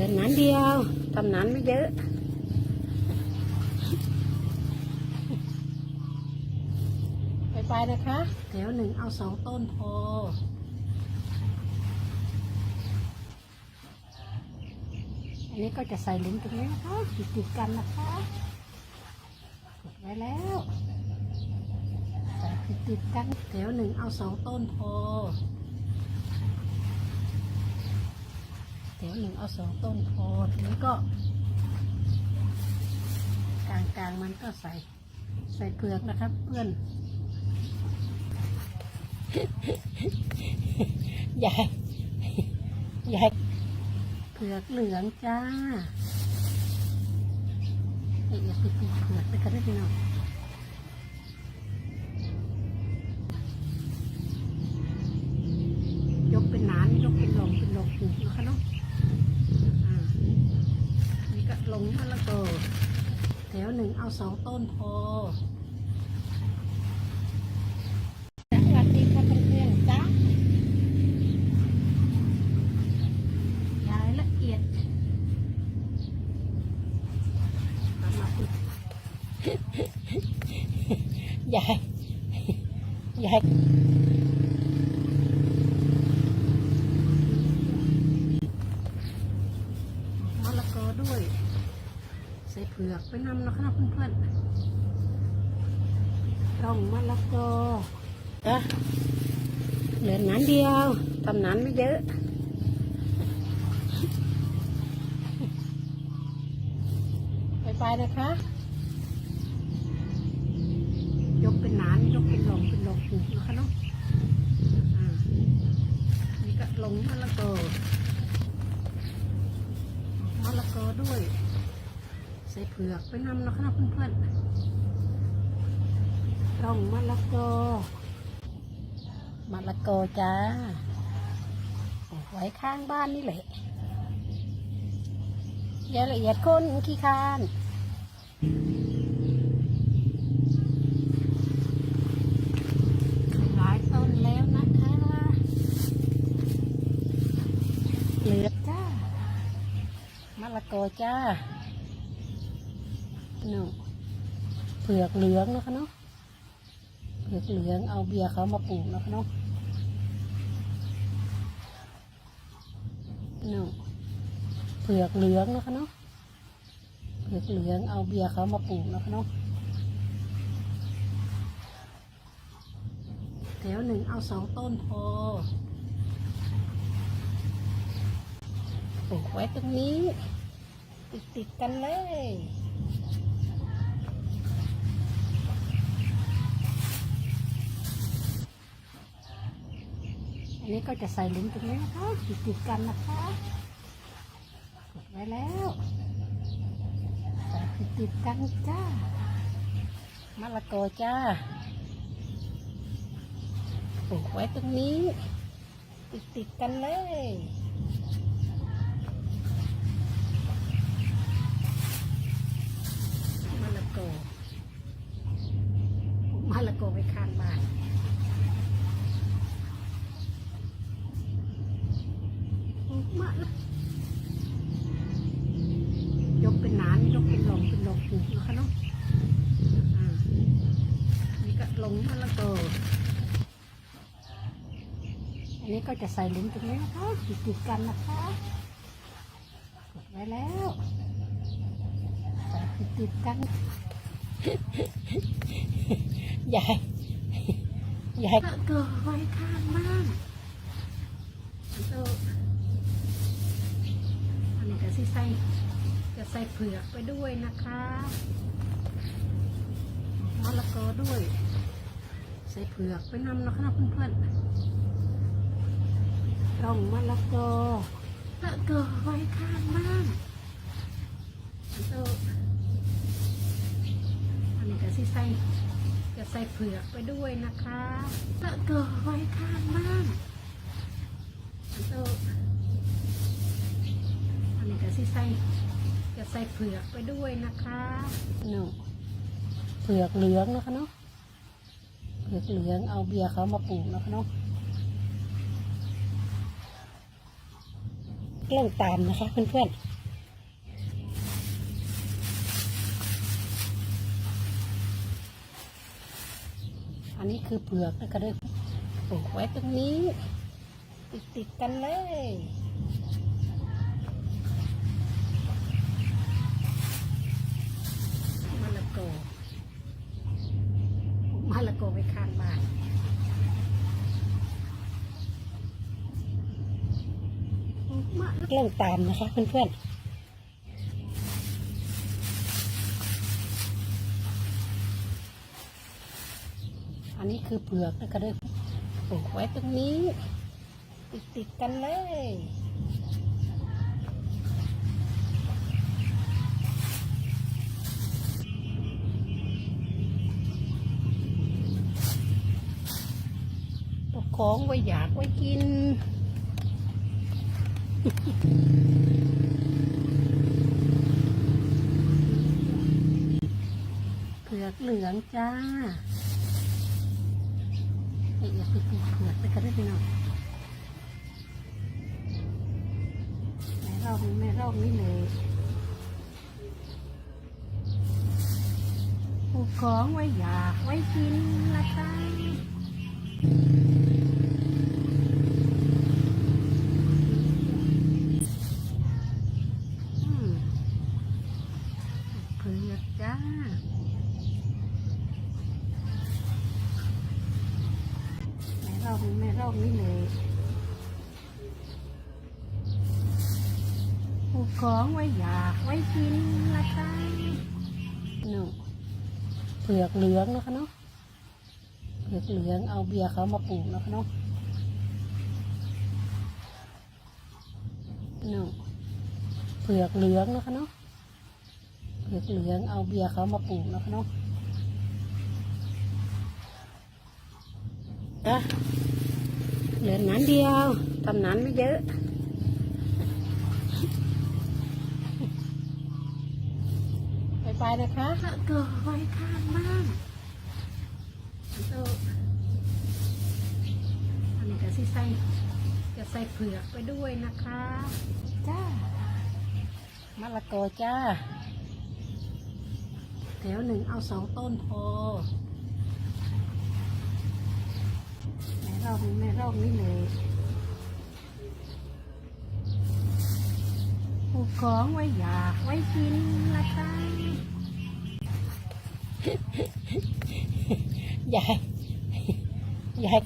ลือหนานเดียวทำหนานไม่เยอะไปไปนะคะแถวหนึ่งเอาสองต้นพออันนี้ก็จะใส่หลุมตรงนี้นะคะติดติดๆกันนะคะกดไว้แล้วใส่ติดติดๆกันแถวหนึ่งเอาสองต้นพอ แถวหนึ่งเอาสองต้นพอทีนี้ก็ กลางกลางๆมันก็ใส่ ใส่เปลือกนะครับ เพื่อนยายยายเผือกเหลืองจ้าเอียดติดเผือกไปกันได้พี่น้องยกเป็นหนานยกเป็นหลงเป็นหลงถูกนะคะเนาะ ลงมะละกอแถวหนึ่งเอาสองต้นพอสวัสดีค่ะเพื่อนๆจ้ารายละเอียดยายยายมะละกอด้วย ใส่เผือ กไปนำนะคะเพื่อนๆร่องมะละกอเหลือหนานเดียวทำหนานไม่เยอะไปไปนะคะ ยกเป็นหนานยกเป็นหลงเป็นหลงถูกนะคะเนาะอ่านี่ก็ลงมะละกอมะละกอด้วย ใส่เผือกไปนำนะคะเพื่อนๆร่องมะละกอมะละกอจ้าไว้ข้างบ้านนี่แหละรายละเอียดคนขี้คานหลายต้นแล้วนะคะเหลือจ้ามะละกอจ้า เนาะเผือกเหลืองนะคะเนาะเผือกเหลืองเอาเบียร์เขามาปลูกนะคะเนาะเนาะเผือกเหลืองนะคะเนาะเผือกเหลืองเอาเบียร์เขามาปลูกนะคะเนาะแถวหนึ่งเอาสองต้นพอปลูกไว้ตรงนี้ ติดติดๆกันเลย นี้ก็จะใส่หลุมตรงนี้นะคะติดติดกันนะคะกดไว้แล้วใส่ติดติดกันจ้ามะละกอจ้าปลูกไว้ตรงนี้ ติดติดกันเลยมะละกอปลูกมะละกอไว้ข้างบ้าน มากนะยกเป็นหนานยกเป็นหลงเป็นหลง ถูกนะคะเนาะอ่านี่ก็ลงมะละกออันนี้ก็จะใส่หลุมตรงนี้นะคะติดติดๆกันนะคะกดไว้แล้วใส่ติดติดๆกันยายยายละกอไว้ข้างบ้านโตอันนี้ก็สิใส่ จะใส่เผือกไปด้วยนะคะมะละกอด้วย ใส่เผือกไปนำนะคะเพื่อนๆร่องมะละกอมะละกอไว้ข้างบ้านอันนี้ก็สิใส่จะใส่เผือกไปด้วยนะคะมะละกอไว้ข้างบ้านอันนี้ก็สิใส่ะใส่เผือกไปด้วยนะคะหนูเผือกเหลืองนะคะเนาะเผือกเหลืองเอาเบียร์เขามาปลูกนะคะเนาะเล่องตามนะคะเพื่อนๆอันนี้คือเปลือกนะคะเด้อปลูกไว้ตรงนี้ ติดติดกันเลย มะละกมะละกไว้ข้างบ้านมะเริ่มตามนะคะเพื่อนๆอันนี้คือเผือกแล้วก็ได้ปลูกไว้ตรงนี้ ติดติดๆกันเลย ของไว้อยากไว้กิน เผือกเหลืองจ้าเอียดไปปลูเผือกไปกันได้ไปหน่อยแม่รอบแม่รอบนี้เลยปลูกของไว้อยากไว้กินละจ้า ผือกจ้าแม่รอบแม่รอบนี้เลยปลูกของไว้อยากไว้กินละจ้าหนูเผือกเหลืองนะคะเนาะ เผือกเหลืองเอาเบียร์เขามาปลูกนะคะเนาะหนูเผือกเหลืองนะคะเนาะเผือกเหลืองเอาเบียร์เขามาปลูกนะคะเนาะอะเหลือนั้นเดียวทำนั้นไม่เยอะไปไปนะคะก็ไว้ข้างบ้าน อันนี้ก็สิใส่จะใส่เผือกไปด้วยนะคะ จ้ามะละกอจ้าแถวหนึ่งเอาสองต้นพอแม่รอบนี้แม่รอบนี้เลยปลูกของไว้อยากไว้กินละจ้า ยายยาย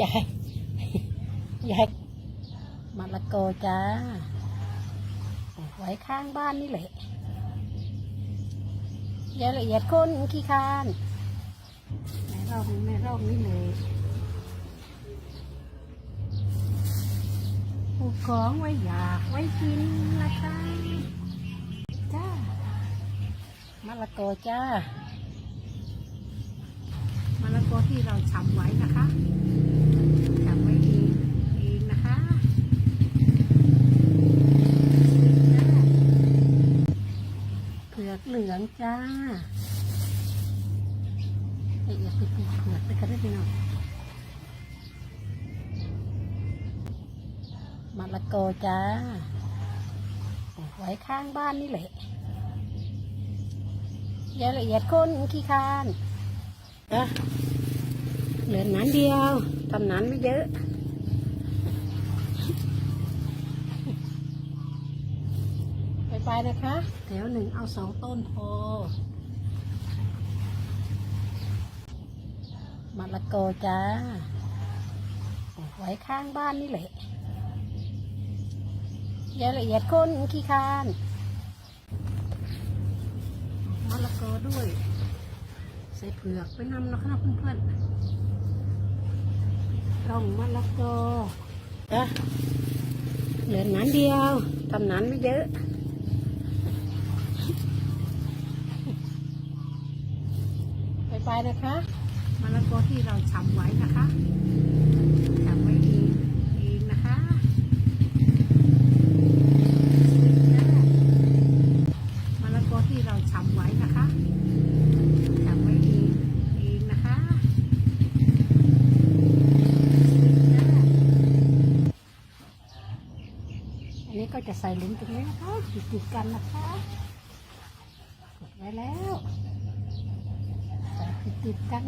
ยายยายมะละกอจ้าปลูกไว้ข้างบ้านนี่แหละยายละเอียดคนขี้คร้านแม่รอบนี้แม่รอบนี้เลยปลูกของไว้อยากไว้กินละจ้าจ้ามะ ละกอจ้ามะละกอที่เราชำไว้นะคะชำไว้เองเองนะคะจ้าเผือกเหลืองจ้าละเอียดไปปลูกเผือกไปกันได้ไปหน่อยมะละกอจ้าปลูกไว้ข้างบ้านนี่แหละ ยายละเอียดคนขี้คร้านอะเหลือนั้นเดียวทำนั้นไม่เยอะไปไปนะคะแถวหนึ่งเอาสองต้นพอมะละกอจ้าปลูกไว้ข้างบ้านนี่แหละยายละเอียดคนขี้คร้าน มะละกอด้วย ใส่เผือกไปนำนะคะเพื่อนๆร่องมะละกอจ้ะเหลือนั้นเดียวทำนั้นไม่เยอะไปไปนะคะมะละกอที่เราชำไว้นะคะ อันนี้ก็จะใส่หลุมตรงนี้นะคะติดๆกันนะคะกดไว้แล้ว ใส่ติดๆกัน